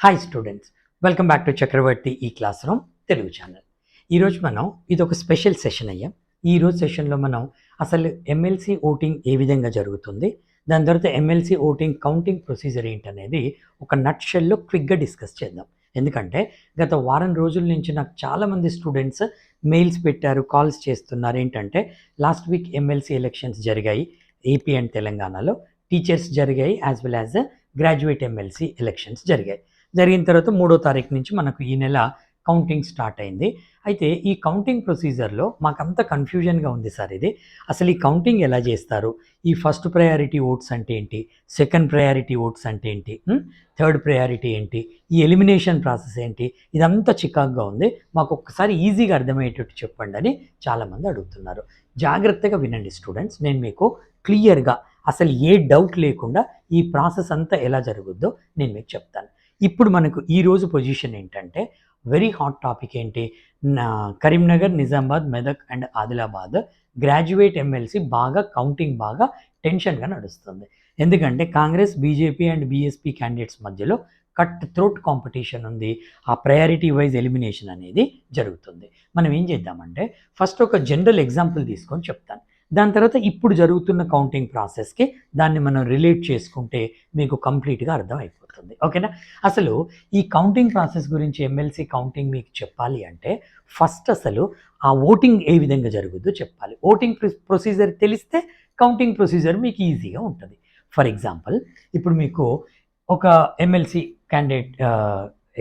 Hi students welcome back to Chakravarthi ఈ class room Telugu channel ఈరోజు మనం ఇది ఒక స్పెషల్ సెషన్ అయ్యాం ఈరోజు సెషన్లో మనం అసలు ఎమ్మెల్సీ ఓటింగ్ ఏ విధంగా జరుగుతుంది దాని తర్వాత ఎమ్మెల్సీ ఓటింగ్ కౌంటింగ్ ప్రొసీజర్ ఏంటనేది ఒక నట్ షెల్లో క్విక్గా డిస్కస్ చేద్దాం. ఎందుకంటే గత వారం రోజుల నుంచి నాకు చాలామంది స్టూడెంట్స్ మెయిల్స్ పెట్టారు కాల్స్ చేస్తున్నారు. ఏంటంటే లాస్ట్ వీక్ ఎమ్మెల్సీ ఎలక్షన్స్ జరిగాయి ఏపీ అండ్ తెలంగాణలో టీచర్స్ జరిగాయి as well as graduate MLC elections జరిగాయి. జరిగిన తర్వాత మూడో తారీఖు నుంచి మనకు ఈ నెల కౌంటింగ్ స్టార్ట్ అయింది. అయితే ఈ కౌంటింగ్ ప్రొసీజర్లో మాకంత కన్ఫ్యూజన్గా ఉంది సార్ ఇది. అసలు ఈ కౌంటింగ్ ఎలా చేస్తారు? ఈ ఫస్ట్ ప్రయారిటీ ఓట్స్ అంటే ఏంటి? సెకండ్ ప్రయారిటీ ఓట్స్ అంటే ఏంటి? థర్డ్ ప్రయారిటీ ఏంటి? ఈ ఎలిమినేషన్ ప్రాసెస్ ఏంటి? ఇదంతా చికాగ్గా ఉంది. మాకు ఒక్కసారి ఈజీగా అర్థమయ్యేటట్టు చెప్పండి అని చాలామంది అడుగుతున్నారు. జాగ్రత్తగా వినండి స్టూడెంట్స్. నేను మీకు క్లియర్గా అసలు ఏ డౌట్ లేకుండా ఈ ప్రాసెస్ అంతా ఎలా జరుగుద్దో నేను మీకు చెప్తాను. ఇప్పుడు మనకు ఈ రోజు పొజిషన్ ఏంటంటే వెరీ హాట్ టాపిక్ ఏంటి? నా Karimnagar Nizamabad Medak and Adilabad graduate MLC బాగా కౌంటింగ్ బాగా టెన్షన్గా నడుస్తుంది. ఎందుకంటే Congress BJP and BSP candidates మధ్యలో కట్ త్రోట్ కాంపిటీషన్ ఉంది. ఆ ప్రయారిటీ వైజ్ ఎలిమినేషన్ అనేది జరుగుతుంది. మనం ఏం చేద్దామంటే ఫస్ట్ ఒక జనరల్ ఎగ్జాంపుల్ తీసుకొని చెప్తాను. దాని తర్వాత ఇప్పుడు జరుగుతున్న కౌంటింగ్ ప్రాసెస్కి దాన్ని మనం రిలేట్ చేసుకుంటే మీకు కంప్లీట్గా అర్థం అయిపోతుంది ఓకేనా? అసలు ఈ కౌంటింగ్ ప్రాసెస్ గురించి ఎమ్మెల్సీ కౌంటింగ్ మీకు చెప్పాలి అంటే ఫస్ట్ అసలు ఆ ఓటింగ్ ఏ విధంగా జరుగుద్దో చెప్పాలి. ఓటింగ్ ప్రొసీజర్ తెలిస్తే కౌంటింగ్ ప్రొసీజర్ మీకు ఈజీగా ఉంటుంది. ఫర్ ఎగ్జాంపుల్ ఇప్పుడు మీకు ఒక ఎమ్మెల్సీ క్యాండిడేట్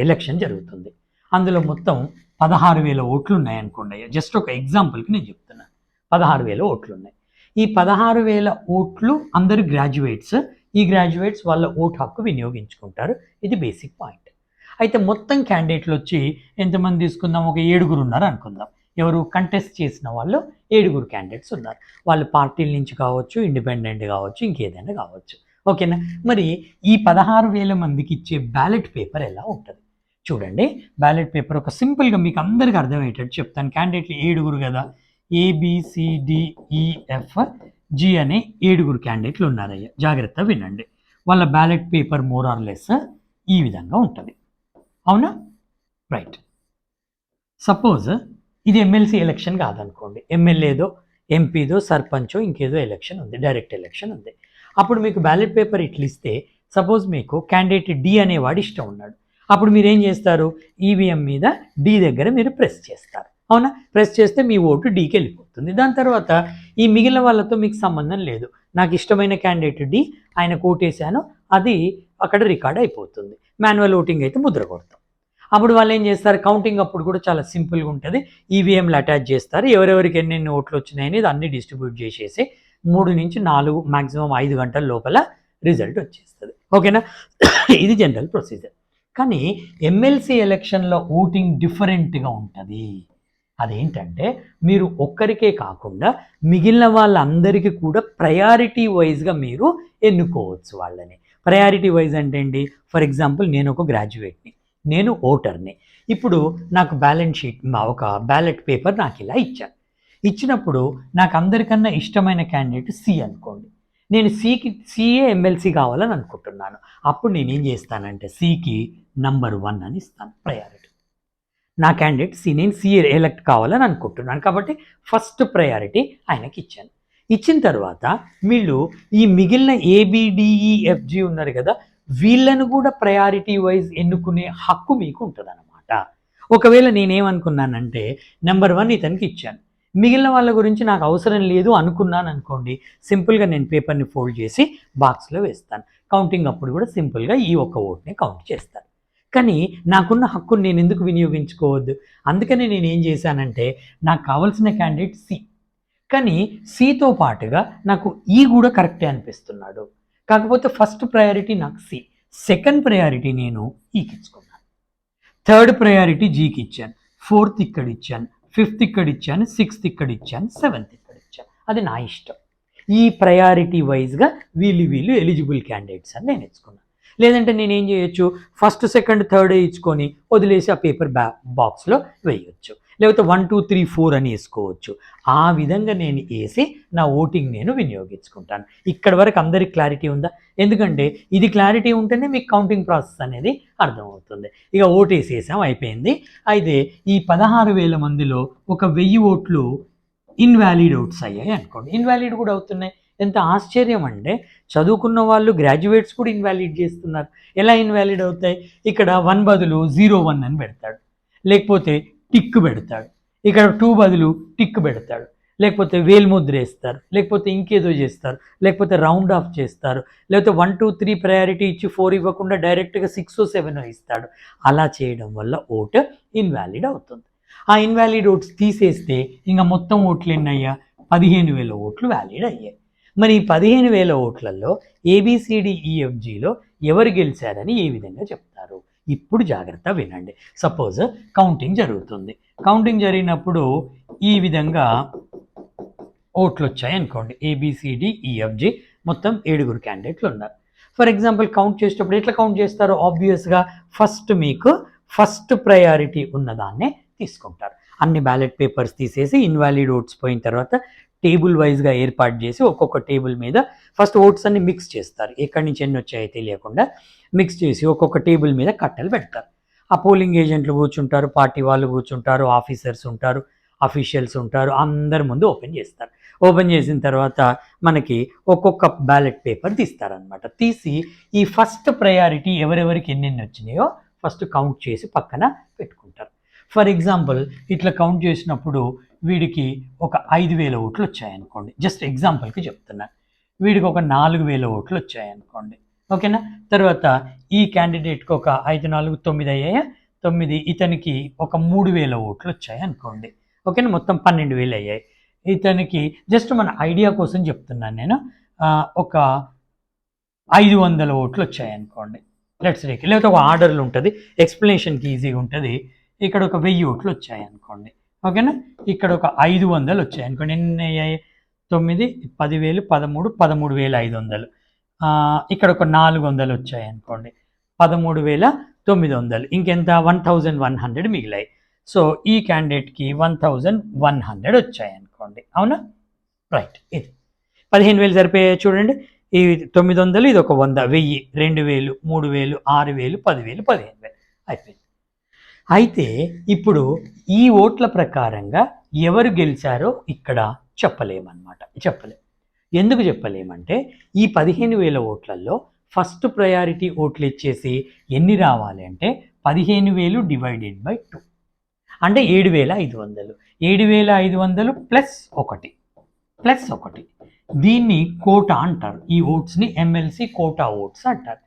ఎలక్షన్ జరుగుతుంది. అందులో మొత్తం పదహారు వేల ఓట్లు ఉన్నాయనుకోండి జస్ట్ ఒక ఎగ్జాంపుల్కి నేను చెప్తున్నాను పదహారు వేల ఓట్లు ఉన్నాయి ఈ పదహారు వేల ఓట్లు అందరు గ్రాడ్యుయేట్స్ ఈ గ్రాడ్యుయేట్స్ వాళ్ళ ఓటు హక్కు వినియోగించుకుంటారు. ఇది బేసిక్ పాయింట్ అయితే మొత్తం క్యాండిడేట్లు వచ్చి ఎంతమంది తీసుకుందాం? ఒక ఏడుగురు ఉన్నారు అనుకుందాం. ఎవరు కంటెస్ట్ చేసిన వాళ్ళు ఏడుగురు క్యాండిడేట్స్ ఉన్నారు. వాళ్ళు పార్టీల నుంచి కావచ్చు ఇండిపెండెంట్ కావచ్చు ఇంకేదైనా కావచ్చు. ఓకేనా మరి ఈ పదహారు వేల మందికి ఇచ్చే బ్యాలెట్ పేపర్ ఎలా ఉంటుంది? చూడండి. బ్యాలెట్ పేపర్ ఒక సింపుల్గా మీకు అందరికీ అర్థమయ్యేటట్టు చెప్తాను. క్యాండిడేట్లు ఏడుగురు కదా? ఏబిసిడిఈఎఫ్ జి e, అనే ఏడుగురు క్యాండిడేట్లు ఉన్నారయ్యా. జాగ్రత్త వినండి. వాళ్ళ ballot paper more or less ఈ విధంగా ఉంటుంది. అవునా? రైట్ సపోజ్ ఇది ఎమ్మెల్సీ ఎలక్షన్ కాదనుకోండి. ఎమ్మెల్యేదో ఎంపీదో సర్పంచో ఇంకేదో ఎలక్షన్ ఉంది. డైరెక్ట్ ఎలక్షన్ ఉంది. అప్పుడు మీకు బ్యాలెట్ పేపర్ ఇట్లా ఇస్తే సపోజ్ మీకు క్యాండిడేట్ డి అనేవాడు ఇష్టం ఉన్నాడు. అప్పుడు మీరు ఏం చేస్తారు ఈవీఎం మీద డి దగ్గర మీరు ప్రెస్ చేస్తారు. అవునా? ప్రెస్ చేస్తే మీ ఓటు డీకి వెళ్ళిపోతుంది. దాని తర్వాత ఈ మిగిలిన వాళ్ళతో మీకు సంబంధం లేదు. నాకు ఇష్టమైన క్యాండిడేట్ డి ఆయన కోటేశాను అది అక్కడ రికార్డ్ అయిపోతుంది. మాన్యువల్ ఓటింగ్ అయితే ముద్ర కొడతాం. అప్పుడు వాళ్ళు ఏం చేస్తారు? కౌంటింగ్ అప్పుడు కూడా చాలా సింపుల్గా ఉంటుంది. ఈవీఎంలు అటాచ్ చేస్తారు. ఎవరెవరికి ఎన్నెన్ని ఓట్లు వచ్చినాయి అనేది అన్ని డిస్ట్రిబ్యూట్ చేసేసి మూడు నుంచి నాలుగు మ్యాక్సిమం ఐదు గంటల లోపల రిజల్ట్ వచ్చేస్తుంది. ఓకేనా? ఇది జనరల్ ప్రొసీజర్. కానీ ఎమ్మెల్సీ ఎలక్షన్లో ఓటింగ్ డిఫరెంట్గా ఉంటుంది. అదేంటంటే మీరు ఒక్కరికే కాకుండా మిగిలిన వాళ్ళందరికీ కూడా ప్రయారిటీ వైజ్గా మీరు ఎన్నుకోవచ్చు వాళ్ళని. ప్రయారిటీ వైజ్ అంటే ఏంటి? ఫర్ ఎగ్జాంపుల్ నేను ఒక గ్రాడ్యుయేట్ని నేను ఓటర్ని ఇప్పుడు నాకు బ్యాలెన్స్ షీట్ మా ఒక బ్యాలెట్ పేపర్ నాకు ఇలా ఇచ్చాను ఇచ్చినప్పుడు నాకు అందరికన్నా ఇష్టమైన క్యాండిడేట్ సి అనుకోండి. నేను సికి సిఏ ఎమ్మెల్సీ కావాలని అనుకుంటున్నాను. అప్పుడు నేను ఏం చేస్తానంటే సికి నంబర్ వన్ అని ఇస్తాను ప్రయారిటీ నా క్యాండిడేట్ సి నేను సీఏ ఎలక్ట్ కావాలని అనుకుంటున్నాను. కాబట్టి ఫస్ట్ ప్రయారిటీ ఆయనకి ఇచ్చాను. ఇచ్చిన తర్వాత వీళ్ళు ఈ మిగిలిన ఏబిడిఈఎఫ్జి e, ఉన్నారు కదా వీళ్ళను కూడా ప్రయారిటీ వైజ్ ఎన్నుకునే హక్కు మీకు ఉంటుంది అనమాట ఒకవేళ నేనేమనుకున్నానంటే నెంబర్ వన్ ఇతనికి ఇచ్చాను. మిగిలిన వాళ్ళ గురించి నాకు అవసరం లేదు అనుకున్నాను అనుకోండి సింపుల్గా నేను పేపర్ని ఫోల్డ్ చేసి బాక్స్లో వేస్తాను. కౌంటింగ్ అప్పుడు కూడా సింపుల్గా ఈ ఒక్క ఓట్ని కౌంట్ చేస్తాను. కానీ నాకున్న హక్కును నేను ఎందుకు వినియోగించుకోవద్దు? అందుకనే నేను ఏం చేశానంటే నాకు కావాల్సిన క్యాండిడేట్ సి కానీ సితో పాటుగా నాకు ఈ కూడా కరెక్టే అనిపిస్తున్నాడు. కాకపోతే ఫస్ట్ ప్రయారిటీ నాకు సి సెకండ్ ప్రయారిటీ నేను e ఈకి ఇచ్చుకున్నాను. థర్డ్ ప్రయారిటీ జీకి ఇచ్చాను. ఫోర్త్ ఇక్కడ ఇచ్చాను. ఫిఫ్త్ ఇక్కడ ఇచ్చాను. సిక్స్త్ ఇక్కడ ఇచ్చాను. సెవెంత్ ఇక్కడ ఇచ్చాను. అది నా ఇష్టం. ఈ ప్రయారిటీ వైజ్గా వీళ్ళు వీళ్ళు ఎలిజిబుల్ క్యాండిడేట్స్ అని నేను ఇచ్చుకున్నాను. లేదంటే నేను ఏం చేయొచ్చు ఫస్ట్ సెకండ్ థర్డ్ ఇచ్చుకొని వదిలేసి ఆ పేపర్ బ్యా బాక్స్లో వేయొచ్చు. లేకపోతే వన్ టూ త్రీ ఫోర్ అని వేసుకోవచ్చు. ఆ విధంగా నేను వేసి నా ఓటింగ్ నేను వినియోగించుకుంటాను. ఇక్కడ వరకు అందరికి క్లారిటీ ఉందా? ఎందుకంటే ఇది క్లారిటీ ఉంటేనే మీకు కౌంటింగ్ ప్రాసెస్ అనేది అర్థమవుతుంది. ఇక ఓటు వేసేసాం అయిపోయింది. అయితే ఈ పదహారు వేల మందిలో ఒక వెయ్యి ఓట్లు ఇన్వాలిడ్ ఓట్స్ అయ్యాయి అనుకోండి. ఇన్వాలిడ్ కూడా అవుతున్నాయి. ఎంత ఆశ్చర్యం అంటే చదువుకున్న వాళ్ళు గ్రాడ్యుయేట్స్ కూడా ఇన్వాలిడ్ చేస్తున్నారు. ఎలా ఇన్వాలిడ్ అవుతాయి? ఇక్కడ వన్ బదులు జీరో వన్ అని పెడతాడు. లేకపోతే టిక్ పెడతాడు. ఇక్కడ టూ బదులు టిక్ పెడతాడు. లేకపోతే వేల్ముద్ర వేస్తారు. లేకపోతే ఇంకేదో చేస్తారు. లేకపోతే రౌండ్ ఆఫ్ చేస్తారు. లేకపోతే వన్ టూ త్రీ ప్రయారిటీ ఇచ్చి ఫోర్ ఇవ్వకుండా డైరెక్ట్గా సిక్స్ సెవెన్ ఇస్తాడు. అలా చేయడం వల్ల ఓటు ఇన్వాలిడ్ అవుతుంది. ఆ ఇన్వాలిడ్ ఓట్స్ తీసేస్తే ఇంకా మొత్తం ఓట్లు ఎన్నయ్యా? పదిహేను వేల ఓట్లు వ్యాలిడ్ అయ్యాయి. మరి ఈ పదిహేను వేల ఓట్లలో ఏబిసిడిఈఎఫ్జిలో ఎవరు గెలిచారని ఏ విధంగా చెప్తారు? ఇప్పుడు జాగ్రత్త వినండి. సపోజ్ కౌంటింగ్ జరుగుతుంది. కౌంటింగ్ జరిగినప్పుడు ఈ విధంగా ఓట్లు వచ్చాయి అనుకోండి ఏబిసిడిఈఎఫ్జి మొత్తం ఏడుగురు క్యాండిడేట్లు ఉన్నారు. ఫర్ ఎగ్జాంపుల్ కౌంట్ చేసేటప్పుడు ఎట్లా కౌంట్ చేస్తారో? ఆబ్వియస్గా ఫస్ట్ మీకు ఫస్ట్ ప్రయారిటీ ఉన్నదాన్నే తీసుకుంటారు. అన్ని బ్యాలెట్ పేపర్స్ తీసేసి ఇన్వాలిడ్ ఓట్స్ పోయిన తర్వాత టేబుల్ వైజ్గా ఏర్పాటు చేసి ఒక్కొక్క టేబుల్ మీద ఫస్ట్ ఓట్స్ అన్ని మిక్స్ చేస్తారు. ఎక్కడి నుంచి ఎన్ని వచ్చాయో తెలియకుండా మిక్స్ చేసి ఒక్కొక్క టేబుల్ మీద కట్టెలు పెడతారు. ఆ పోలింగ్ ఏజెంట్లు కూర్చుంటారు పార్టీ వాళ్ళు కూర్చుంటారు ఆఫీసర్స్ ఉంటారు అఫీషియల్స్ ఉంటారు అందరి ముందు ఓపెన్ చేస్తారు. ఓపెన్ చేసిన తర్వాత మనకి ఒక్కొక్క బ్యాలెట్ పేపర్ తీస్తారనమాట తీసి ఈ ఫస్ట్ ప్రయారిటీ ఎవరెవరికి ఎన్నెన్ని వచ్చినాయో ఫస్ట్ కౌంట్ చేసి పక్కన పెట్టుకుంటారు. ఫర్ ఎగ్జాంపుల్ ఇట్లా కౌంట్ చేసినప్పుడు వీడికి ఒక ఐదు వేల ఓట్లు వచ్చాయనుకోండి. జస్ట్ ఎగ్జాంపుల్కి చెప్తున్నా. వీడికి ఒక నాలుగు వేల ఓట్లు వచ్చాయనుకోండి. ఓకేనా? తర్వాత ఈ క్యాండిడేట్కి ఒక ఐదు నాలుగు తొమ్మిది అయ్యాయా? తొమ్మిది. ఇతనికి ఒక మూడు వేల ఓట్లు వచ్చాయి అనుకోండి ఓకేనా? మొత్తం పన్నెండు వేలు అయ్యాయి. ఇతనికి జస్ట్ మన ఐడియా కోసం చెప్తున్నాను నేను. ఒక ఐదు వందల ఓట్లు వచ్చాయి అనుకోండి లెట్స్ రేక్ లేకపోతే ఒక ఆర్డర్లు ఉంటుంది. ఎక్స్ప్లెనేషన్కి ఈజీగా ఉంటుంది. ఇక్కడ ఒక వెయ్యి ఓట్లు వచ్చాయి అనుకోండి ఓకేనా? ఇక్కడ ఒక ఐదు వందలు వచ్చాయి అనుకోండి. ఎన్ని అయ్యాయి? తొమ్మిది పదివేలు పదమూడు పదమూడు వేల ఐదు వందలు. ఇక్కడ ఒక నాలుగు వందలు వచ్చాయి అనుకోండి. పదమూడు వేల తొమ్మిది వందలు. ఇంకెంత? వన్ థౌజండ్ వన్ హండ్రెడ్ మిగిలాయి. సో ఈ క్యాండిడేట్కి వన్ థౌజండ్ వన్ హండ్రెడ్ వచ్చాయి అనుకోండి. అవునా? రైట్ ఇది. పదిహేను వేలు సరిపోయాయి చూడండి. ఈ తొమ్మిది వందలు ఇది ఒక వంద. వెయ్యి రెండు వేలు మూడు వేలు ఆరు వేలు పదివేలు పదిహేను వేలు. అయిపోయింది. అయితే ఇప్పుడు ఈ ఓట్ల ప్రకారంగా ఎవరు గెలిచారో ఇక్కడ చెప్పలేమన్నమాట. చెప్పలేం. ఎందుకు చెప్పలేమంటే ఈ పదిహేను వేల ఓట్లలో ఫస్ట్ ప్రయారిటీ ఓట్లు ఇచ్చేసి ఎన్ని రావాలి అంటే పదిహేను వేలు డివైడెడ్ బై టూ. అంటే ఏడు వేల ఐదు వందలు. ఏడు వేల ఐదు వందలు ప్లస్ ఒకటి. ప్లస్ ఒకటి. దీన్ని కోటా అంటారు. ఈ ఓట్స్ని ఎమ్మెల్సీ కోటా ఓట్స్ అంటారు.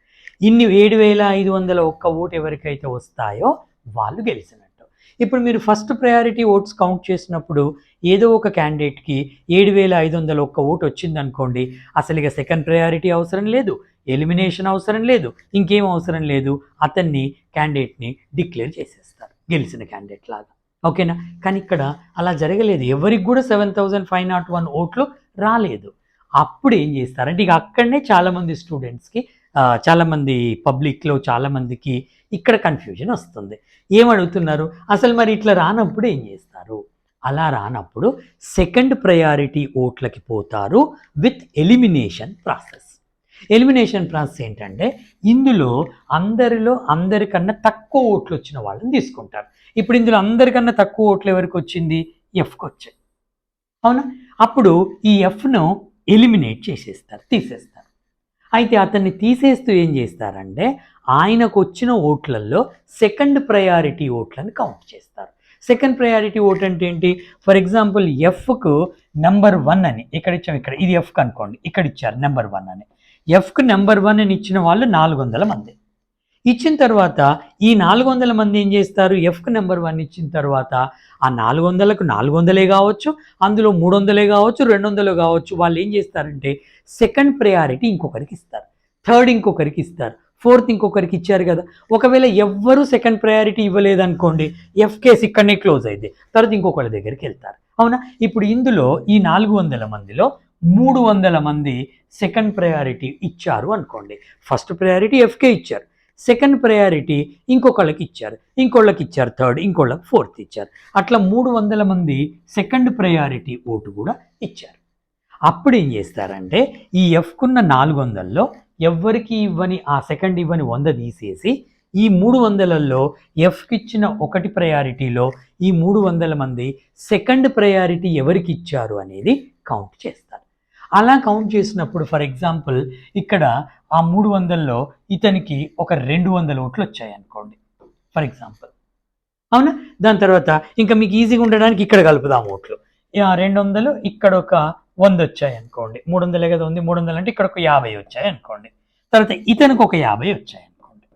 ఇన్ని ఏడు వేల ఐదు వందల ఒక్క ఓటు ఎవరికైతే వస్తాయో వాళ్ళు గెలిచినట్టు. ఇప్పుడు మీరు ఫస్ట్ ప్రయారిటీ ఓట్స్ కౌంట్ చేసినప్పుడు ఏదో ఒక క్యాండిడేట్కి ఏడు వేల ఐదు వందల ఒక్క ఓటు వచ్చిందనుకోండి అసలు ఇక సెకండ్ ప్రయారిటీ అవసరం లేదు ఎలిమినేషన్ అవసరం లేదు ఇంకేం అవసరం లేదు అతన్ని క్యాండిడేట్ని డిక్లేర్ చేసేస్తారు గెలిచిన క్యాండిడేట్ లాగా. ఓకేనా? కానీ ఇక్కడ అలా జరగలేదు. ఎవరికి కూడా seven thousand five not one ఓట్లు రాలేదు. అప్పుడు ఏం చేస్తారంటే ఇక అక్కడనే చాలామంది స్టూడెంట్స్కి చాలామంది పబ్లిక్లో చాలామందికి ఇక్కడ కన్ఫ్యూజన్ వస్తుంది. ఏమడుగుతున్నారు? అసలు మరి ఇట్లా రానప్పుడు ఏం చేస్తారు? అలా రానప్పుడు సెకండ్ ప్రయారిటీ ఓట్లకి పోతారు with elimination process. Elimination process ఏంటంటే ఇందులో అందరిలో అందరికన్నా తక్కువ ఓట్లు వచ్చిన వాళ్ళని తీసుకుంటారు. ఇప్పుడు ఇందులో అందరికన్నా తక్కువ ఓట్లు ఎవరికి వచ్చింది? ఎఫ్కి వచ్చాయి. అవునా? అప్పుడు ఈ ఎఫ్ను ఎలిమినేట్ చేసేస్తారు తీసేస్తారు. అయితే అతన్ని తీసేస్తూ ఏం చేస్తారంటే ఆయనకు వచ్చిన ఓట్లలో సెకండ్ ప్రయారిటీ ఓట్లను కౌంట్ చేస్తారు. సెకండ్ ప్రయారిటీ ఓట్ అంటే ఏంటి? ఫర్ ఎగ్జాంపుల్ ఎఫ్కు నెంబర్ వన్ అని ఇక్కడ ఇచ్చాం ఇక్కడ ఇది ఎఫ్కి అనుకోండి ఇక్కడ ఇచ్చారు నెంబర్ వన్ అని. ఎఫ్కు నెంబర్ వన్ అని ఇచ్చిన వాళ్ళు నాలుగు వందల మంది. ఇచ్చిన తర్వాత ఈ నాలుగు వందల మంది ఏం చేస్తారు? ఎఫ్కు నెంబర్ వన్ ఇచ్చిన తర్వాత ఆ నాలుగు వందలకు నాలుగు వందలే కావచ్చు అందులో మూడు వందలే కావచ్చు రెండు వందలు కావచ్చు వాళ్ళు ఏం చేస్తారంటే సెకండ్ ప్రయారిటీ ఇంకొకరికి ఇస్తారు థర్డ్ ఇంకొకరికి ఇస్తారు ఫోర్త్ ఇంకొకరికి ఇచ్చారు కదా. ఒకవేళ ఎవ్వరూ సెకండ్ ప్రయారిటీ ఇవ్వలేదనుకోండి ఎఫ్ కేసు ఇక్కడనే క్లోజ్ అయింది తర్వాత ఇంకొకరి దగ్గరికి వెళ్తారు. అవునా? ఇప్పుడు ఇందులో ఈ నాలుగు వందల మందిలో మూడు వందల మంది సెకండ్ ప్రయారిటీ ఇచ్చారు అనుకోండి. ఫస్ట్ ప్రయారిటీ ఎఫ్కే ఇచ్చారు. సెకండ్ ప్రయారిటీ ఇంకొకళ్ళకి ఇచ్చారు ఇంకోళ్ళకి ఇచ్చారు థర్డ్ ఇంకోళ్ళకి ఫోర్త్ ఇచ్చారు. అట్లా మూడు వందల మంది సెకండ్ ప్రయారిటీ ఓటు కూడా ఇచ్చారు. అప్పుడు ఏం చేస్తారంటే ఈ ఎఫ్కున్న నాలుగు వందల్లో ఎవ్వరికి ఇవ్వని ఆ సెకండ్ ఇవ్వని వంద తీసేసి ఈ మూడు వందలలో ఎఫ్కి ఇచ్చిన ఒకటి ప్రయారిటీలో ఈ మూడు వందల మంది సెకండ్ ప్రయారిటీ ఎవరికి ఇచ్చారు అనేది కౌంట్ చేస్తారు. అలా కౌంట్ చేసినప్పుడు ఫర్ ఎగ్జాంపుల్ ఇక్కడ ఆ మూడు వందల్లో ఇతనికి ఒక రెండు వందల ఓట్లు వచ్చాయి అనుకోండి ఫర్ ఎగ్జాంపుల్ అవునా? దాని తర్వాత ఇంకా మీకు ఈజీగా ఉండడానికి ఇక్కడ కలుపుదాం ఓట్లు. రెండు వందలు ఇక్కడ ఒక వంద వచ్చాయి అనుకోండి మూడు వందలే కదా ఉంది మూడు వందలు అంటే ఇక్కడ ఒక యాభై వచ్చాయి అనుకోండి. తర్వాత ఇతనికి ఒక యాభై వచ్చాయి అనుకోండి.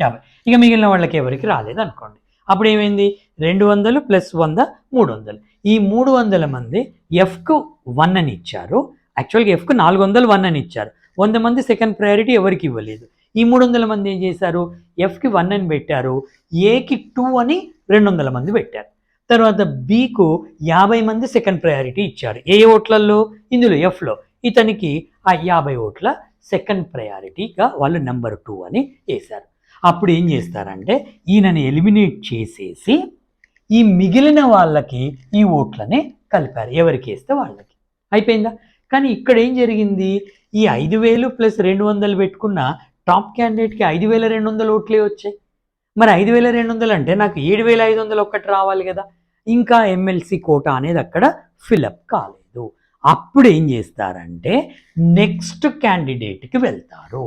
యాభై. ఇక మిగిలిన వాళ్ళకి ఎవరికి రాలేదు అనుకోండి. అప్పుడు ఏమైంది? రెండు వందలు ప్లస్ వంద మూడు వందలు. ఈ మూడు వందల మంది ఎఫ్కు వన్ అని ఇచ్చారు యాక్చువల్గా ఎఫ్కు నాలుగు వందలు వన్ అని ఇచ్చారు. వంద మంది సెకండ్ ప్రయారిటీ ఎవరికి ఇవ్వలేదు. ఈ మూడు వందల మంది ఏం చేశారు? ఎఫ్కి వన్ అని పెట్టారు. ఏకి టూ అని రెండు వందల మంది పెట్టారు. తర్వాత బీకు యాభై మంది సెకండ్ ప్రయారిటీ ఇచ్చారు. ఏ ఓట్లలో ఇందులో ఎఫ్లో ఇతనికి ఆ యాభై ఓట్ల సెకండ్ ప్రయారిటీగా వాళ్ళు నెంబర్ టూ అని వేశారు. అప్పుడు ఏం చేస్తారంటే ఈయనని ఎలిమినేట్ చేసేసి ఈ మిగిలిన వాళ్ళకి ఈ ఓట్లని కలిపారు. ఎవరికి వేస్తే వాళ్ళకి. అయిపోయిందా? కానీ ఇక్కడ ఏం జరిగింది? ఈ ఐదు వేలు ప్లస్ రెండు వందలు పెట్టుకున్న టాప్ క్యాండిడేట్కి ఐదు వేల రెండు వందల ఓట్లే వచ్చాయి. మరి ఐదు వేల రెండు వందలు అంటే నాకు ఏడు వేల ఐదు వందలు ఒక్కటి రావాలి కదా. ఇంకా ఎమ్మెల్సీ కోట అనేది అక్కడ ఫిలప్ కాలేదు. అప్పుడు ఏం చేస్తారంటే నెక్స్ట్ క్యాండిడేట్కి వెళ్తారు.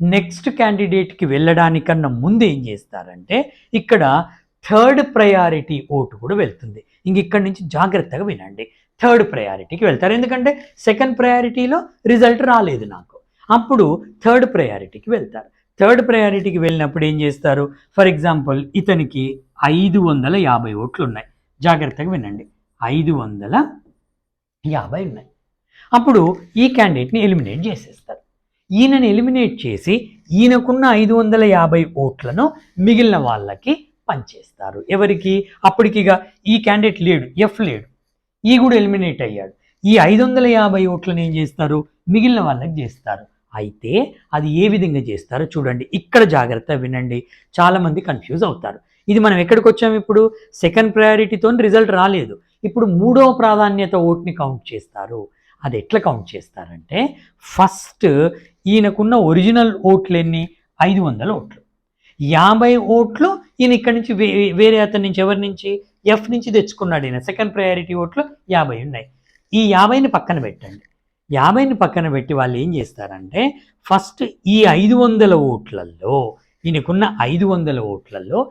నెక్స్ట్ క్యాండిడేట్కి వెళ్ళడానికన్నా ముందు ఏం చేస్తారంటే ఇక్కడ థర్డ్ ప్రయారిటీ ఓటు కూడా వెళ్తుంది. ఇంక ఇక్కడి నుంచి జాగ్రత్తగా వినండి. థర్డ్ ప్రయారిటీకి వెళ్తారు. ఎందుకంటే సెకండ్ ప్రయారిటీలో రిజల్ట్ రాలేదు నాకు. అప్పుడు థర్డ్ ప్రయారిటీకి వెళ్తారు. థర్డ్ ప్రయారిటీకి వెళ్ళినప్పుడు ఏం చేస్తారు? ఫర్ ఎగ్జాంపుల్ ఇతనికి ఐదు వందల యాభై ఓట్లు ఉన్నాయి. జాగ్రత్తగా వినండి. ఐదు వందల యాభై ఉన్నాయి. అప్పుడు ఈ క్యాండిడేట్ని ఎలిమినేట్ చేసేస్తారు. ఈయనని ఎలిమినేట్ చేసి ఈయనకున్న ఐదు వందల యాభై ఓట్లను మిగిలిన వాళ్ళకి పంచేస్తారు. ఎవరికి? అప్పటికిగా ఈ క్యాండిడేట్ లేడు. ఎఫ్ లేడు. ఈ కూడా ఎలిమినేట్ అయ్యాడు. ఈ ఐదు వందల యాభై ఓట్లను ఏం చేస్తారు? మిగిలిన వాళ్ళకి చేస్తారు. అయితే అది ఏ విధంగా చేస్తారో చూడండి. ఇక్కడ జాగ్రత్త వినండి. చాలామంది కన్ఫ్యూజ్ అవుతారు. ఇది మనం ఎక్కడికి వచ్చాము ఇప్పుడు? సెకండ్ ప్రయారిటీతో రిజల్ట్ రాలేదు. ఇప్పుడు మూడో ప్రాధాన్యత ఓట్ని కౌంట్ చేస్తారు. అది ఎట్లా కౌంట్ చేస్తారంటే ఫస్ట్ ఈయనకున్న ఒరిజినల్ ఓట్లు ఎన్ని ఐదు వందల ఓట్లు. యాభై ఓట్లు ఈయన ఇక్కడి నుంచి వేరే అతని నుంచి ఎవరి నుంచి? ఎఫ్ నుంచి తెచ్చుకున్నాడు ఈయన. సెకండ్ ప్రయారిటీ ఓట్లు యాభై ఉన్నాయి. ఈ యాభైని పక్కన పెట్టండి. యాభైని పక్కన పెట్టి వాళ్ళు ఏం చేస్తారంటే ఫస్ట్ ఈ ఐదు వందల ఓట్లలో ఈయనకున్న ఐదు వందల ఓట్లలో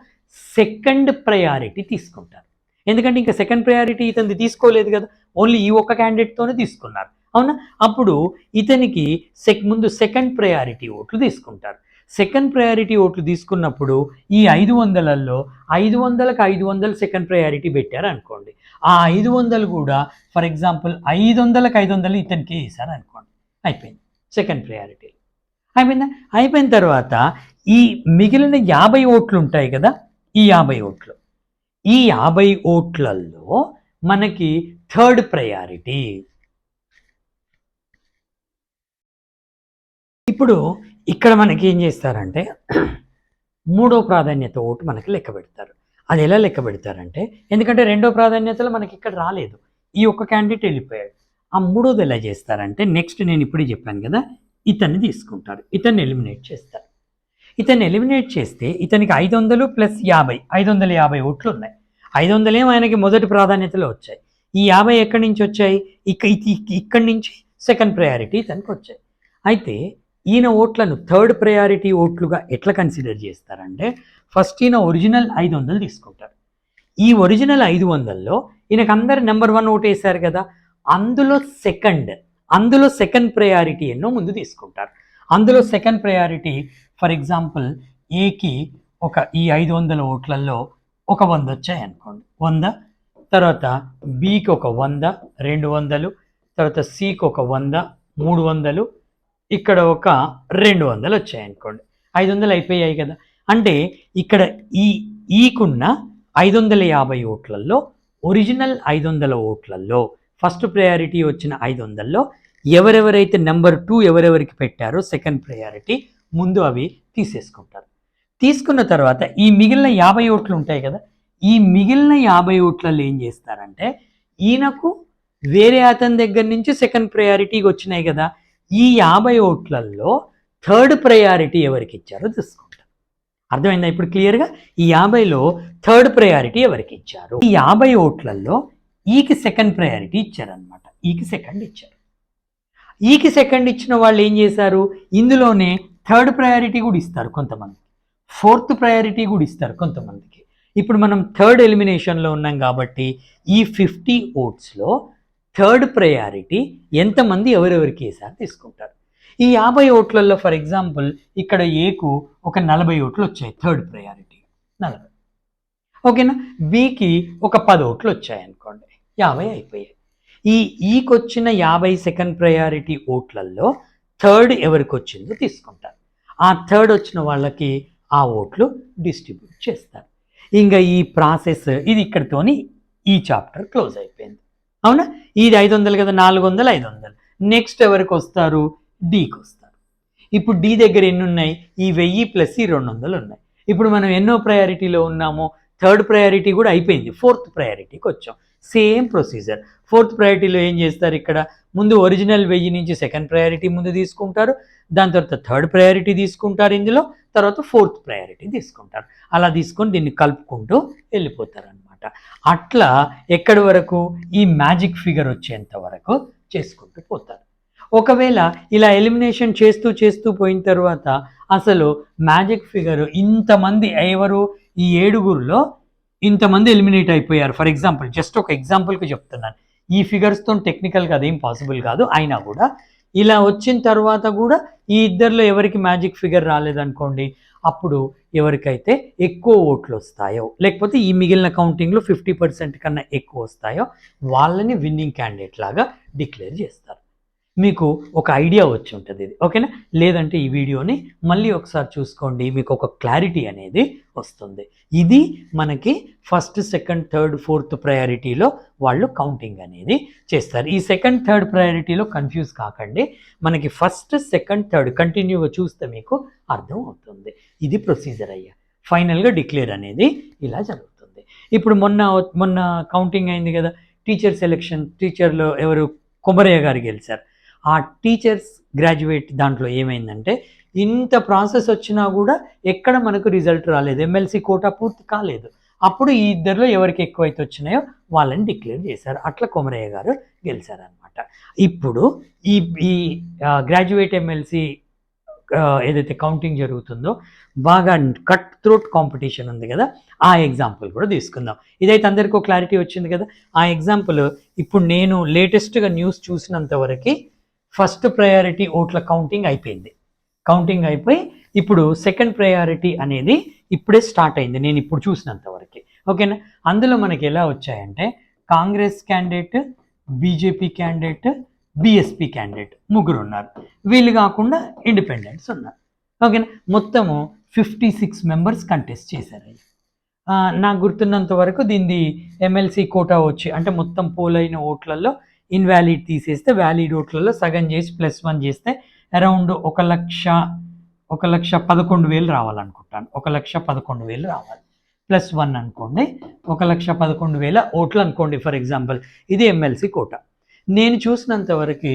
సెకండ్ ప్రయారిటీ తీసుకుంటారు. ఎందుకంటే ఇంకా సెకండ్ ప్రయారిటీ ఇతనిది తీసుకోలేదు కదా. ఓన్లీ ఈ ఒక్క క్యాండిడేట్తోనే తీసుకున్నారు. అవునా? అప్పుడు ఇతనికి సెక్ ముందు సెకండ్ ప్రయారిటీ ఓట్లు తీసుకుంటారు. సెకండ్ ప్రయారిటీ ఓట్లు తీసుకున్నప్పుడు ఈ ఐదు వందలలో ఐదు వందలకు ఐదు వందలు సెకండ్ ప్రయారిటీ పెట్టారు అనుకోండి ఆ ఐదు వందలు కూడా ఫర్ ఎగ్జాంపుల్ ఐదు వందలకు ఐదు వందలు ఇతనికి వేసారు అనుకోండి అయిపోయింది. Second priority. అయిపోయిందా? అయిపోయిన తర్వాత ఈ మిగిలిన యాభై ఓట్లు ఉంటాయి కదా ఈ యాభై ఓట్లు. ఈ యాభై ఓట్లలో మనకి థర్డ్ ప్రయారిటీ. ఇప్పుడు ఇక్కడ మనకి ఏం చేస్తారంటే మూడో ప్రాధాన్యత ఓటు మనకి లెక్క పెడతారు. అది ఎలా లెక్క పెడతారంటే ఎందుకంటే రెండో ప్రాధాన్యతలో మనకి ఇక్కడ రాలేదు. ఈ ఒక్క క్యాండిడేట్ వెళ్ళిపోయాడు. ఆ మూడోది ఎలా చేస్తారంటే నెక్స్ట్ నేను ఇప్పుడే చెప్పాను కదా ఇతన్ని తీసుకుంటారు. ఇతన్ని ఎలిమినేట్ చేస్తారు. ఇతన్ని ఎలిమినేట్ చేస్తే ఇతనికి ఐదు వందలు ప్లస్ యాభై ఐదు వందల యాభై ఓట్లు ఉన్నాయి. ఐదు వందలేమో ఆయనకి మొదటి ప్రాధాన్యతలో వచ్చాయి. ఈ యాభై ఎక్కడి నుంచి వచ్చాయి? ఇక్క ఇక్కడి నుంచి సెకండ్ ప్రయారిటీ ఇతనికి వచ్చాయి. అయితే ఈయన ఓట్లను థర్డ్ ప్రయారిటీ ఓట్లుగా ఎట్లా కన్సిడర్ చేస్తారంటే ఫస్ట్ ఈయన ఒరిజినల్ ఐదు వందలు తీసుకుంటారు. ఈ ఒరిజినల్ ఐదు వందల్లో ఈయనకు అందరు నెంబర్ వన్ ఓట్ వేశారు కదా అందులో సెకండ్ అందులో సెకండ్ ప్రయారిటీ ఎన్నో ముందు తీసుకుంటారు. అందులో సెకండ్ ప్రయారిటీ ఫర్ ఎగ్జాంపుల్ ఏకి ఒక ఈ ఐదు వందల ఓట్లలో ఒక వంద వచ్చాయి అనుకోండి. వంద తర్వాత బీకి ఒక వంద రెండు వందలు తర్వాత సికి ఒక వంద మూడు వందలు ఇక్కడ ఒక రెండు వందలు వచ్చాయి అనుకోండి ఐదు వందలు అయిపోయాయి కదా. అంటే ఇక్కడ ఈ ఈకున్న ఐదు వందల యాభై ఓట్లలో ఒరిజినల్ ఐదు వందల ఓట్లలో ఫస్ట్ ప్రయారిటీ వచ్చిన ఐదు వందల్లో ఎవరెవరైతే నెంబర్ టూ ఎవరెవరికి పెట్టారో సెకండ్ ప్రయారిటీ ముందు అవి తీసేసుకుంటారు. తీసుకున్న తర్వాత ఈ మిగిలిన యాభై ఓట్లు ఉంటాయి కదా. ఈ మిగిలిన యాభై ఓట్లలో ఏం చేస్తారంటే ఈయనకు వేరే అతని దగ్గర నుంచి సెకండ్ ప్రయారిటీకి వచ్చినాయి కదా. ఈ యాభై ఓట్లలో థర్డ్ ప్రయారిటీ ఎవరికి ఇచ్చారో తీసుకుంటారు అర్థమైందా ఇప్పుడు క్లియర్గా? ఈ యాభైలో థర్డ్ ప్రయారిటీ ఎవరికి ఇచ్చారు ఈ యాభై ఓట్లలో ఈకి సెకండ్ ప్రయారిటీ ఇచ్చారనమాట ఈకి సెకండ్ ఇచ్చారు. ఈకి సెకండ్ ఇచ్చిన వాళ్ళు ఏం చేశారు? ఇందులోనే థర్డ్ ప్రయారిటీ కూడా ఇస్తారు కొంతమంది ఫోర్త్ ప్రయారిటీ కూడా ఇస్తారు కొంతమందికి. ఇప్పుడు మనం థర్డ్ ఎలిమినేషన్లో ఉన్నాం కాబట్టి ఈ ఫిఫ్టీ ఓట్స్లో థర్డ్ ప్రయారిటీ ఎంతమంది ఎవరెవరికి వేసారు తీసుకుంటారు? ఈ యాభై ఓట్లలో ఫర్ ఎగ్జాంపుల్ ఇక్కడ ఏకు ఒక నలభై ఓట్లు వచ్చాయి థర్డ్ ప్రయారిటీ. నలభై. ఓకేనా? బికి ఒక పది ఓట్లు వచ్చాయి అనుకోండి. యాభై అయిపోయాయి. ఈ ఈకి వచ్చిన యాభై సెకండ్ ప్రయారిటీ ఓట్లలో థర్డ్ ఎవరికి వచ్చిందో తీసుకుంటారు. ఆ థర్డ్ వచ్చిన వాళ్ళకి ఆ ఓట్లు డిస్ట్రిబ్యూట్ చేస్తారు. ఇంకా ఈ ప్రాసెస్ ఇది ఇక్కడితోని ఈ చాప్టర్ క్లోజ్ అయిపోయింది. అవునా? ఇది ఐదు వందలు కదా నాలుగు వందలు ఐదు వందలు నెక్స్ట్ ఎవరికి వస్తారు? డీకి వస్తారు. ఇప్పుడు డి దగ్గర ఎన్ని ఉన్నాయి ఈ వెయ్యి ప్లస్ ఈ రెండు వందలు ఉన్నాయి. ఇప్పుడు మనం ఎన్నో ప్రయారిటీలో ఉన్నామో థర్డ్ ప్రయారిటీ కూడా అయిపోయింది. ఫోర్త్ ప్రయారిటీకి వచ్చాం. సేమ్ ప్రొసీజర్ ఫోర్త్ ప్రయారిటీలో ఏం చేస్తారు ఇక్కడ? ముందు ఒరిజినల్ వెయ్యి నుంచి సెకండ్ ప్రయారిటీ ముందు తీసుకుంటారు. దాని తర్వాత థర్డ్ ప్రయారిటీ తీసుకుంటారు ఇందులో. తర్వాత ఫోర్త్ ప్రయారిటీ తీసుకుంటారు. అలా తీసుకొని దీన్ని కలుపుకుంటూ వెళ్ళిపోతారు అనమాట అట్లా ఎక్కడి వరకు? ఈ మ్యాజిక్ ఫిగర్ వచ్చేంత వరకు చేసుకుంటూ పోతారు. ఒకవేళ ఇలా ఎలిమినేషన్ చేస్తూ చేస్తూ పోయిన తర్వాత అసలు మ్యాజిక్ ఫిగర్ ఇంతమంది ఎవరు? ఈ ఏడుగురులో ఇంతమంది ఎలిమినేట్ అయిపోయారు. ఫర్ ఎగ్జాంపుల్ జస్ట్ ఒక ఎగ్జాంపుల్కి చెప్తున్నాను. ఈ ఫిగర్స్తో టెక్నికల్గా అదేం పాసిబుల్ కాదు. అయినా కూడా ఇలా వచ్చిన తర్వాత కూడా ఈ ఇద్దరిలో ఎవరికి మ్యాజిక్ ఫిగర్ రాలేదనుకోండి అప్పుడు ఎవరికైతే ఎక్కువ ఓట్లు వస్తాయో లేకపోతే ఈ మిగిలిన కౌంటింగ్లో ఫిఫ్టీ పర్సెంట్ కన్నా ఎక్కువ వస్తాయో వాళ్ళని విన్నింగ్ క్యాండిడేట్ లాగా డిక్లేర్ చేస్తారు. మీకు ఒక ఐడియా వచ్చి ఉంటుంది ఇది ఓకేనా? లేదంటే ఈ వీడియోని మళ్ళీ ఒకసారి చూసుకోండి మీకు ఒక క్లారిటీ అనేది వస్తుంది. ఇది మనకి ఫస్ట్ సెకండ్ థర్డ్ ఫోర్త్ ప్రయారిటీలో వాళ్ళు కౌంటింగ్ అనేది చేస్తారు. ఈ సెకండ్ థర్డ్ ప్రయారిటీలో కన్ఫ్యూజ్ కాకండి మనకి ఫస్ట్ సెకండ్ థర్డ్ కంటిన్యూగా చూస్తే మీకు అర్థం అవుతుంది. ఇది ప్రొసీజర్ అయ్యా. ఫైనల్గా డిక్లేర్ అనేది ఇలా జరుగుతుంది. ఇప్పుడు మొన్న మొన్న కౌంటింగ్ అయింది కదా టీచర్ సెలెక్షన్ టీచర్లో ఎవరు? కొమరయ్య గారు గెలిచారు. ఆ టీచర్స్ గ్రాడ్యుయేట్ దాంట్లో ఏమైందంటే ఇంత ప్రాసెస్ వచ్చినా కూడా ఎక్కడ మనకు రిజల్ట్ రాలేదు. ఎమ్మెల్సీ కోటా పూర్తి కాలేదు. అప్పుడు ఈ ఇద్దరిలో ఎవరికి ఎక్కువైతే వచ్చినాయో వాళ్ళని డిక్లేర్ చేశారు. అట్లా కొమరయ్య గారు గెలిచారనమాట ఇప్పుడు ఈ ఈ గ్రాడ్యుయేట్ ఎమ్మెల్సీ ఏదైతే కౌంటింగ్ జరుగుతుందో బాగా కట్ త్రోట్ కాంపిటీషన్ ఉంది కదా ఆ ఎగ్జాంపుల్ కూడా తీసుకుందాం. ఇదైతే అందరికీ క్లారిటీ వచ్చింది కదా ఆ ఎగ్జాంపుల్ ఇప్పుడు నేను లేటెస్ట్గా న్యూస్ చూసినంత వరకు ఫస్ట్ ప్రయారిటీ ఓట్ల కౌంటింగ్ అయిపోయింది. కౌంటింగ్ అయిపోయి ఇప్పుడు సెకండ్ ప్రయారిటీ అనేది ఇప్పుడే స్టార్ట్ అయింది. నేను ఇప్పుడు చూసినంత వరకు. ఓకేనా? అందులో మనకి ఎలా వచ్చాయంటే Congress candidate BJP candidate BSP candidate ముగ్గురు ఉన్నారు. వీళ్ళు కాకుండా ఇండిపెండెంట్స్ ఉన్నారు. ఓకేనా? మొత్తము ఫిఫ్టీ సిక్స్ మెంబర్స్ కంటెస్ట్ చేశారు. నాకు గుర్తున్నంత వరకు దీనిది ఎమ్మెల్సీ కోటా వచ్చి అంటే మొత్తం పోలైన ఓట్లలో ఇన్వాలిడ్ తీసేస్తే వ్యాలిడ్ ఓట్లలో సగం చేసి ప్లస్ వన్ చేస్తే అరౌండ్ ఒక లక్ష ఒక లక్ష పదకొండు వేలు రావాలనుకుంటాను. ఒక లక్ష పదకొండు వేలు రావాలి. ప్లస్ వన్ అనుకోండి ఒక లక్ష పదకొండు వేల ఓట్లు అనుకోండి ఫర్ ఎగ్జాంపుల్ ఇది ఎమ్మెల్సీ కోట. నేను చూసినంతవరకు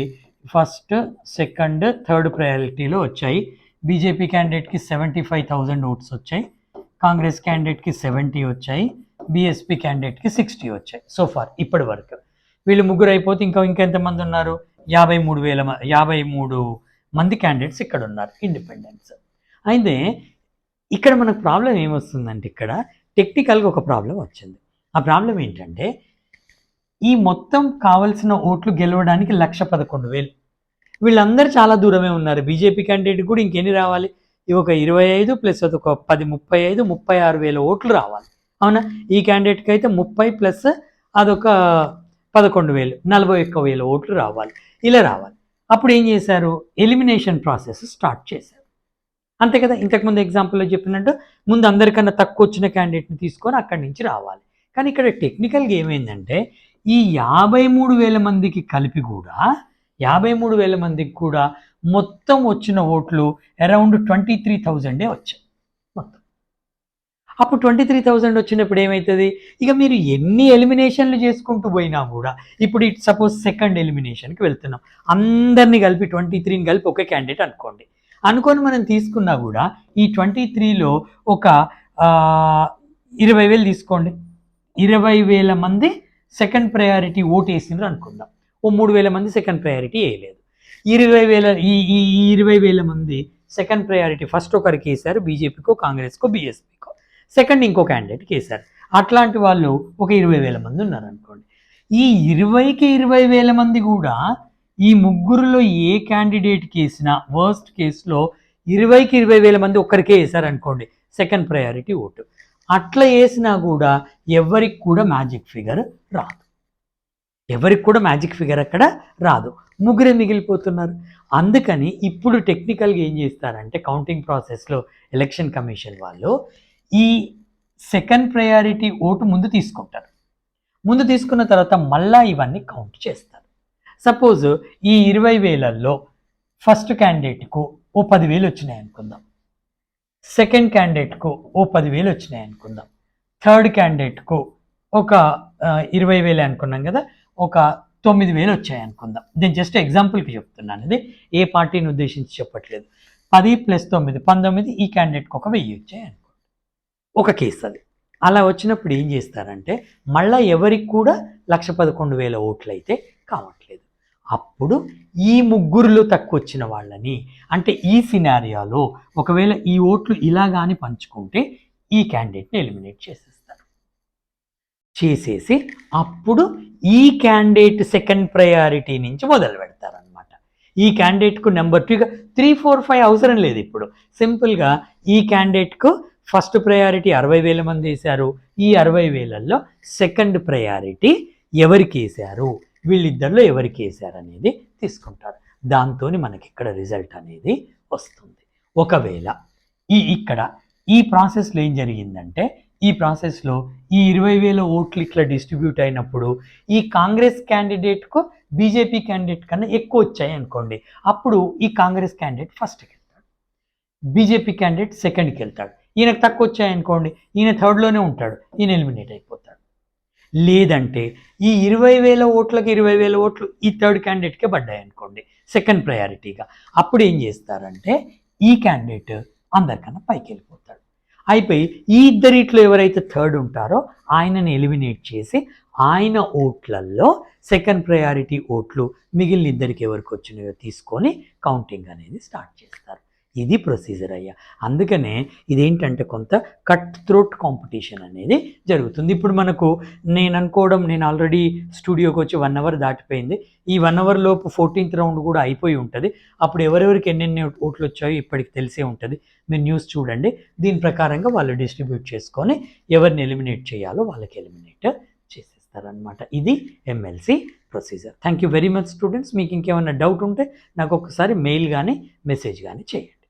ఫస్ట్ సెకండ్ థర్డ్ ప్రయారిటీలో వచ్చాయి. బీజేపీ క్యాండిడేట్కి సెవెంటీ ఫైవ్ థౌజండ్ ఓట్స్ వచ్చాయి. కాంగ్రెస్ క్యాండిడేట్కి సెవెంటీ వచ్చాయి. బీఎస్పీ క్యాండిడేట్కి సిక్స్టీ వచ్చాయి. సో ఫార్ ఇప్పటి వరకు. వీళ్ళు ముగ్గురు అయిపోతే ఇంకా ఇంకెంతమంది ఉన్నారు? యాభై మూడు వేల యాభై మూడు మంది క్యాండిడేట్స్ ఇక్కడ ఉన్నారు ఇండిపెండెన్స్ అయితే ఇక్కడ మనకు ప్రాబ్లం ఏమొస్తుందంటే ఇక్కడ టెక్నికల్గా ఒక ప్రాబ్లం వచ్చింది. ఆ ప్రాబ్లం ఏంటంటే ఈ మొత్తం కావలసిన ఓట్లు గెలవడానికి లక్ష పదకొండు వేలు. వీళ్ళందరూ చాలా దూరమే ఉన్నారు. బీజేపీ క్యాండిడేట్ కూడా ఇంకెన్ని రావాలి? ఇవి ఒక ఇరవై ఐదు ప్లస్ ఒక పది ముప్పై ఐదు ముప్పై ఆరు వేల ఓట్లు రావాలి. అవునా? ఈ క్యాండిడేట్కి అయితే ముప్పై ప్లస్ అదొక పదకొండు వేలు నలభై ఒక్క వేల ఓట్లు రావాలి ఇలా రావాలి. అప్పుడు ఏం చేశారు? ఎలిమినేషన్ ప్రాసెస్ స్టార్ట్ చేశారు. అంతే కదా? ఇంతకుముందు ఎగ్జాంపుల్లో చెప్పినట్టు ముందు అందరికన్నా తక్కువ వచ్చిన క్యాండిడేట్ని తీసుకొని అక్కడి నుంచి రావాలి. కానీ ఇక్కడ టెక్నికల్గా ఏమైందంటే ఈ యాభై మూడు వేల మందికి కలిపి కూడా యాభై మూడు వేల మందికి కూడా మొత్తం వచ్చిన ఓట్లు అరౌండ్ ట్వంటీ త్రీ థౌజండే వచ్చాయి. అప్పుడు ట్వంటీ త్రీ థౌజండ్ వచ్చినప్పుడు ఏమవుతుంది ఇక మీరు ఎన్ని ఎలిమినేషన్లు చేసుకుంటూ పోయినా కూడా ఇప్పుడు ఇట్ సపోజ్ సెకండ్ ఎలిమినేషన్కి వెళ్తున్నాం. అందరినీ కలిపి ట్వంటీ త్రీని కలిపి ఒక క్యాండిడేట్ అనుకోండి. అనుకొని మనం తీసుకున్నా కూడా ఈ ట్వంటీ త్రీలో ఒక ఇరవై వేలు తీసుకోండి. ఇరవై వేల మంది సెకండ్ ప్రయారిటీ ఓటు వేసిండ్రు అనుకుందాం. ఓ మూడు వేల మంది సెకండ్ ప్రయారిటీ వేయలేదు. ఇరవై వేల ఈ ఈ ఈ ఇరవై వేల మంది సెకండ్ ప్రయారిటీ ఫస్ట్ ఒకరికి వేశారు బీజేపీకో కాంగ్రెస్కో బీఎస్పీకో. సెకండ్ ఇంకో క్యాండిడేట్కి వేశారు అట్లాంటి వాళ్ళు ఒక ఇరవై వేల మంది ఉన్నారు అనుకోండి ఈ ఇరవైకి ఇరవై వేల మంది కూడా ఈ ముగ్గురులో ఏ క్యాండిడేట్కి వేసినా వర్స్ట్ కేసులో ఇరవైకి ఇరవై వేల మంది ఒక్కరికే వేశారనుకోండి సెకండ్ ప్రయారిటీ ఓటు. అట్లా వేసినా కూడా ఎవరికి కూడా మ్యాజిక్ ఫిగర్ రాదు. ఎవరికి కూడా మ్యాజిక్ ఫిగర్ అక్కడ రాదు. ముగ్గురే మిగిలిపోతున్నారు. అందుకని ఇప్పుడు టెక్నికల్గా ఏం చేస్తారంటే కౌంటింగ్ ప్రాసెస్లో ఎలక్షన్ కమిషన్ వాళ్ళు ఈ సెకండ్ ప్రయారిటీ ఓటు ముందు తీసుకుంటారు. ముందు తీసుకున్న తర్వాత మళ్ళా ఇవన్నీ కౌంట్ చేస్తారు. సపోజ్ ఈ ఇరవై వేలల్లో ఫస్ట్ క్యాండిడేట్కు ఓ పదివేలు వచ్చినాయి అనుకుందాం. సెకండ్ క్యాండిడేట్కు ఓ పదివేలు వచ్చినాయి అనుకుందాం. థర్డ్ క్యాండిడేట్కు ఒక ఇరవై వేలు అనుకున్నాం కదా ఒక తొమ్మిది వేలు వచ్చాయి అనుకుందాం. నేను జస్ట్ ఎగ్జాంపుల్కి చెప్తున్నాను. ఇది ఏ పార్టీని ఉద్దేశించి చెప్పట్లేదు. పది ప్లస్ తొమ్మిది పంతొమ్మిది ఈ క్యాండిడేట్కి ఒక వెయ్యి వచ్చాయి అనుకోండి ఒక కేసు అది. అలా వచ్చినప్పుడు ఏం చేస్తారంటే మళ్ళీ ఎవరికి కూడా లక్ష పదకొండు వేల ఓట్లు అయితే కావట్లేదు. అప్పుడు ఈ ముగ్గురులో తక్కువ వచ్చిన వాళ్ళని అంటే ఈ సినారియాలో ఒకవేళ ఈ ఓట్లు ఇలా కానీ పంచుకుంటే ఈ క్యాండిడేట్ని ఎలిమినేట్ చేసేస్తారు. చేసేసి అప్పుడు ఈ క్యాండిడేట్ సెకండ్ ప్రయారిటీ నుంచి మొదలు పెడతారనమాట ఈ క్యాండిడేట్కు number two three four five అవసరం లేదు ఇప్పుడు. సింపుల్గా ఈ క్యాండిడేట్కు ఫస్ట్ ప్రయారిటీ అరవై వేల మంది వేశారు. ఈ అరవై వేలల్లో సెకండ్ ప్రయారిటీ ఎవరికి వేశారు? వీళ్ళిద్దరిలో ఎవరికి వేశారు అనేది తీసుకుంటారు. దాంతో మనకి ఇక్కడ రిజల్ట్ అనేది వస్తుంది. ఒకవేళ ఈ ఇక్కడ ఈ ప్రాసెస్లో ఏం జరిగిందంటే ఈ ప్రాసెస్లో ఈ ఇరవై వేల ఓట్లు ఇట్లా డిస్ట్రిబ్యూట్ అయినప్పుడు ఈ కాంగ్రెస్ క్యాండిడేట్కు బీజేపీ క్యాండిడేట్ కన్నా ఎక్కువ వచ్చాయి అనుకోండి అప్పుడు ఈ కాంగ్రెస్ క్యాండిడేట్ ఫస్ట్కి వెళ్తాడు. బీజేపీ క్యాండిడేట్ సెకండ్కి వెళ్తాడు. ఈయనకు తక్కువ వచ్చాయనుకోండి ఈయన థర్డ్లోనే ఉంటాడు ఈయన ఎలిమినేట్ అయిపోతాడు. లేదంటే ఈ ఇరవై వేల ఓట్లకి ఇరవై వేల ఓట్లు ఈ థర్డ్ క్యాండిడేట్కే పడ్డాయి అనుకోండి సెకండ్ ప్రయారిటీగా అప్పుడు ఏం చేస్తారంటే ఈ క్యాండిడేట్ అందరికన్నా పైకి వెళ్ళిపోతాడు. అయిపోయి ఈ ఇద్దరిట్లో ఎవరైతే థర్డ్ ఉంటారో ఆయనని ఎలిమినేట్ చేసి ఆయన ఓట్లల్లో సెకండ్ ప్రయారిటీ ఓట్లు మిగిలిన ఇద్దరికి ఎవరికి వచ్చినాయో తీసుకొని కౌంటింగ్ అనేది స్టార్ట్ చేస్తారు. ఇది ప్రొసీజర్ అయ్యా. అందుకనే ఇదేంటంటే కొంత కట్ త్రోట్ కాంపిటీషన్ అనేది జరుగుతుంది. ఇప్పుడు మనకు నేను అనుకోవడం నేను ఆల్రెడీ స్టూడియోకి వచ్చి వన్ అవర్ దాటిపోయింది. ఈ వన్ అవర్ లోపు ఫోర్టీన్త్ రౌండ్ కూడా అయిపోయి ఉంటుంది. అప్పుడు ఎవరెవరికి ఎన్నెన్ని ఓట్లు వచ్చాయో ఇప్పటికి తెలిసే ఉంటుంది. మీరు న్యూస్ చూడండి. దీని ప్రకారంగా వాళ్ళు డిస్ట్రిబ్యూట్ చేసుకొని ఎవరిని ఎలిమినేట్ చేయాలో వాళ్ళకి ఎలిమినేట్ చేసేస్తారనమాట ఇది MLC procedure thank you very much students మీకు ఇంకేమైనా డౌట్ ఉంటే నాకు ఒకసారి మెయిల్ కానీ మెసేజ్ కానీ చేయండి.